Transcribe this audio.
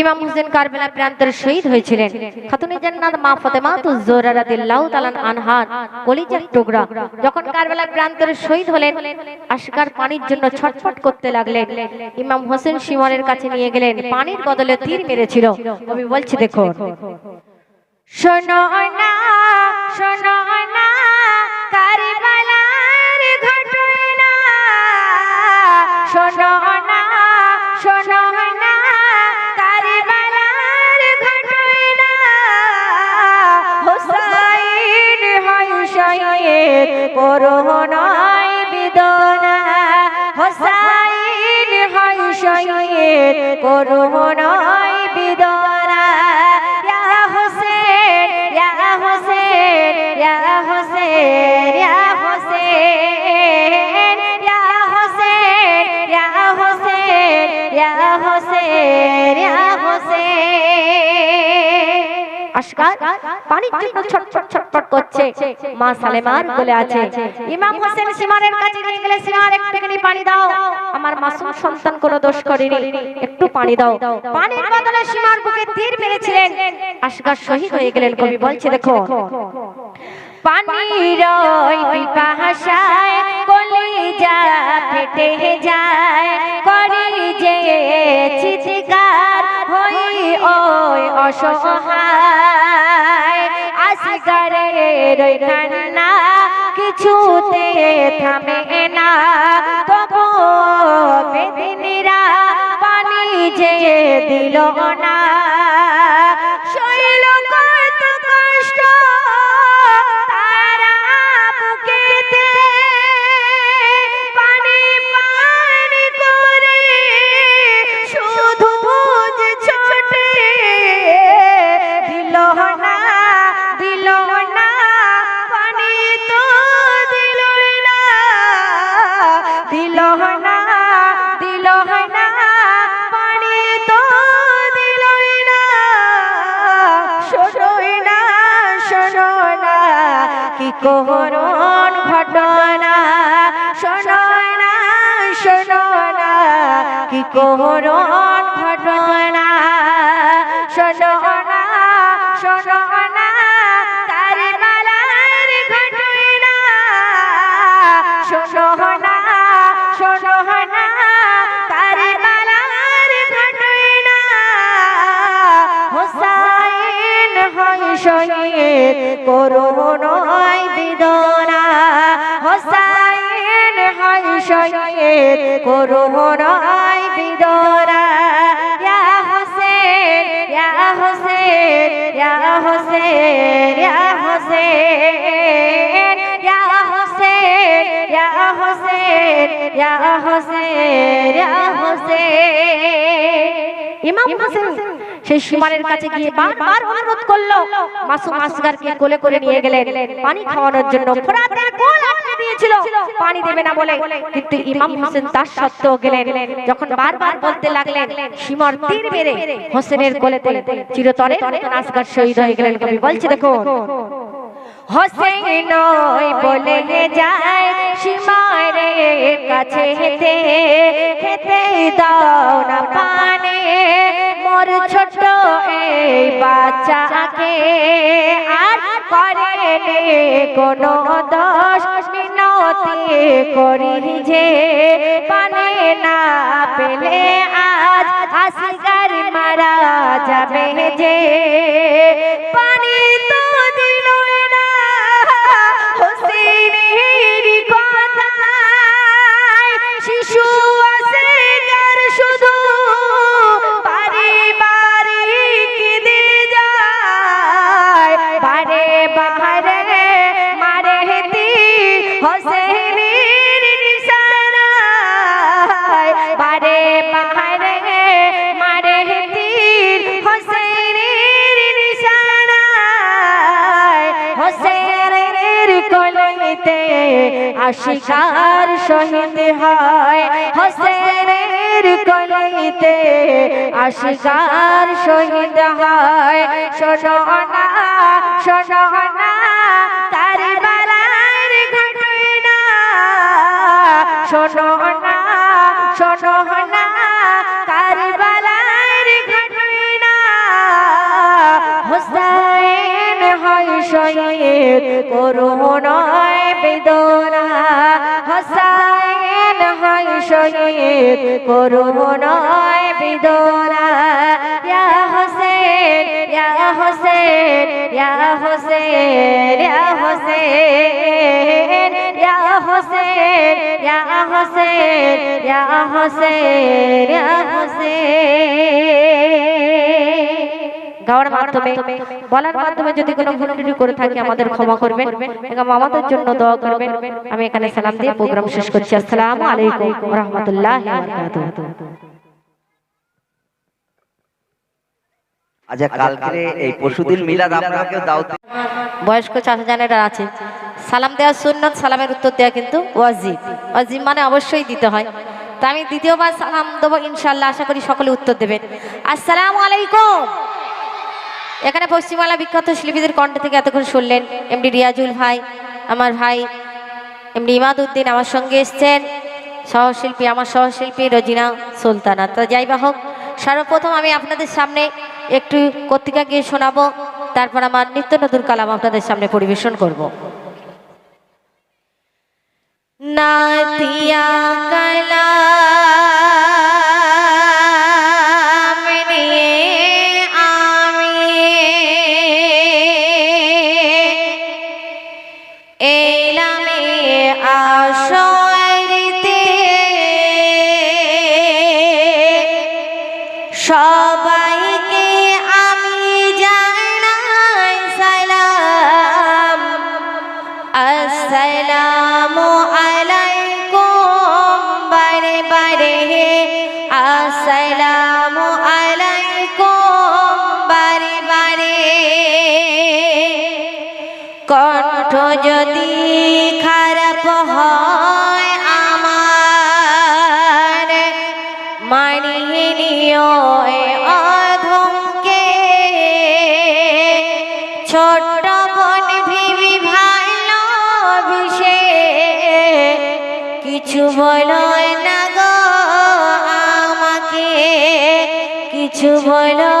ইমাম হোসেন কারবেলা প্রান্তরে শহীদ হয়েছিলেন। খাতুনে জান্নাত মা ফাতেমা তো জোহরা রাদিয়াল্লাহু তাআলা আনহার কলিজার টুকরা। যখন কারবেলা প্রান্তরে শহীদ হলেন আশকার পানির জন্য ছটফট করতে লাগলেন। ইমাম হোসেন সীমানের কাছে নিয়ে গেলেন পানির বদলে তীর মেরেছিল। কবি বলছি দেখো শোনো না শোনো করুণ আশকার পানির জন্য ছটফট ছটফট করছে। মা সালেমার বলে আছে, ইমাম হোসেন সীমানের কাছে নিয়ে গেলে সীমার একটুখানি পানি দাও। আমার মাসুম সন্তান কোনো দোষ করেনি। একটু পানি দাও। পানির বদলে সীমার বুকে তীর মেরেছিলেন। আশকার শহীদ হয়ে গেলেন, কবি বলছে, দেখো, পানির পিপাসায় কলিজা ফেটে যায়, করি যে চিৎকার অসহায়। আসগারের কান্না কিছুতে থামে না। তবু বেদিনীরা পানি যে দিল না। কি করুণ ঘটনা। শোনো শোনো কি করুণ ঘটনা। শোনো না, শোনো ঘটনা ঘটনা। হোসাইন হয় শহীদ করুণায় বিদনা ইয়া হোসেন হোসেন হোসেন হোসেন হোসেন হোসেন হোসেন হোসেন। হোসেন সেই সীমানের কাছে গিয়ে বারবার অনুরোধ করল। মাসুম আসগারকে কোলে করে নিয়ে গেলেন। পানি খাওয়ানোর জন্য ফোরাতের কোল দিয়েছিল পানি দেবে না বলে। কিন্তু ইমাম হোসেন তার সত্ত্বেও গেলেন। যখন বারবার বলতে লাগলেন সীমার তীর মেরে হোসেনের কোলেতে চিরতরে আসগার শহীদ হয়ে গেলেন। কবি বলছে দেখো হোসেন ওই বলে যায় সীমারে কাছে হেতে খেতে দাও না পানে। মোর ছোট এই বাচ্চাকে আর করে নে কোনো দোষ, মিনতি করি যে পানে না পেলে আজ আসগার মারা যাবে যে। পানি আশিকার শহীদ হয়। হোসেনের কলিতে আশিকার শহীদ হয়। সোনা সোনা তার বালার ঘটনা। সোনা সোনা তার বালার ঘটনা। হোসেন হয় শহীদ করুণা বেদনা হোসাইন হয় শহীদ করুণায় বেদনা। ইয়া হোসেন ইয়া হোসেন ইয়া হোসেন ইয়া হোসেন ইয়া হোসেন ইয়া হোসেন ইয়া হোসেন ইয়া হোসেন। গাওয়ার মাধ্যমে বলার মাধ্যমে যদি কোনো ভুল ত্রুটি করে থাকি আমাদের ক্ষমা করবেন এবং আমাদের জন্য দোয়া করবেন। আমি এখানে সালাম দিয়ে প্রোগ্রাম শেষ করছি। আসসালামু আলাইকুম ওয়া রাহমাতুল্লাহি ওয়া বারাকাতুহু আচ্ছা কালকে এই পরশুদিন মিলাদ আপনারা কেউ বয়স্ক চাচা জানেরা আছে। সালাম দেওয়া সুন্নত সালামের উত্তর দেওয়া কিন্তু ওয়াজিব। ওয়াজিব মানে অবশ্যই দিতে হয়। তো আমি দ্বিতীয়বার সালাম দেবো ইনশাল্লাহ আশা করি সকলে উত্তর দেবেন। আসসালামু আলাইকুম। এখানে পশ্চিমবাংলা বিখ্যাত শিল্পীদের কণ্ঠ থেকে এতক্ষণ শুনলেন এমডি রিয়াজুল ভাই, আমার ভাই এমডি ইমাদ উদ্দিন আমার সঙ্গে এসছেন, সহশিল্পী, আমার সহশিল্পী রজিনা সুলতানা। তো যাই বা হোক, সর্বপ্রথম আমি আপনাদের সামনে একটু কর্তিকা গিয়ে শোনাবো, তারপর আমার নিত্য নতুন কালাম আপনাদের সামনে পরিবেশন করব। নাতিয়া কালাম সবাইকে আমি জানাই সালাম। আসসালামু আলাইকুম, বারে বারে আসসালামু আলাইকুম, বারে বারে কণ্ঠ যদি খারাপ হয় মানিয়ে নিও অধমকে। ছোট্ট বোন ভিবি ভালো বিষে। কিছু বলো না গো আমাকে, কিছু বলো